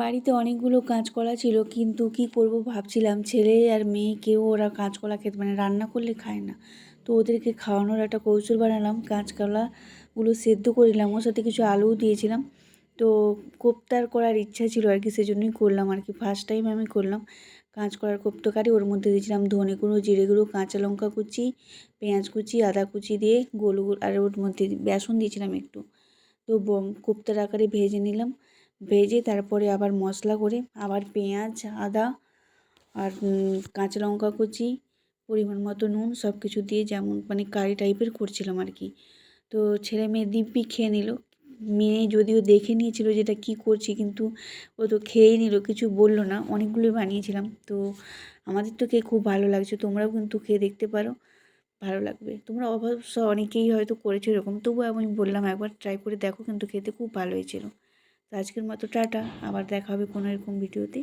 বাড়িতে অনেকগুলো কাঁচকলা ছিল, কিন্তু কি করব ভাবছিলাম, ছেলে আর মেয়ে কেউ ওরা কাঁচকলা খেতে মানে রান্না করলে খায় না। তো ওদেরকে খাওয়ানোর একটা কৌশল বানালাম, কাঁচকলাগুলো সেদ্ধ করে নিলাম, ওর সাথে কিছু আলুও দিয়েছিলাম। তো কোপ্তার করার ইচ্ছা ছিল আর কি, সেজন্যই করলাম আর কি ফার্স্ট টাইম আমি করলাম। কাঁচকলার কোপ্তা কারি ওর মধ্যে দিয়েছিলাম ধনে গুঁড়ো, জিরে গুঁড়ো, কাঁচা লঙ্কা কুচি, পেঁয়াজ কুচি, আদা কুচি দিয়ে গোল আর ওর মধ্যে বেসন দিয়েছিলাম একটু। তো কোপ্তার আকারে ভেজে নিলাম। ভেজে তারপরে আবার মশলা করে আবার পেঁয়াজ, আদা আর কাঁচা লঙ্কা কুচি, পরিমাণ মতো নুন সব কিছু দিয়ে যেমন মানে কারি টাইপের করছিলাম আর কি। তো ছেলে মেয়ে দিব্যি খেয়ে নিল। মেয়ে যদিও দেখে নিয়েছিল যে এটা কী করছি কিন্তু ও তো খেয়েই নিল, কিছু বলল না। অনেকগুলোই বানিয়েছিলাম। তো আমাদের তো খেয়ে খুব ভালো লাগছে। তোমরাও কিন্তু খেয়ে দেখতে পারো। ভালো লাগবে। তোমরা অবশ্য অনেকেই হয়তো করেছ এরকম। তবুও আমি বললাম একবার ট্রাই করে দেখো। কিন্তু খেতে খুব ভালো হয়েছিল আজকের মতো টাটা আবার দেখা হবে কোনো এরকম ভিডিওতে।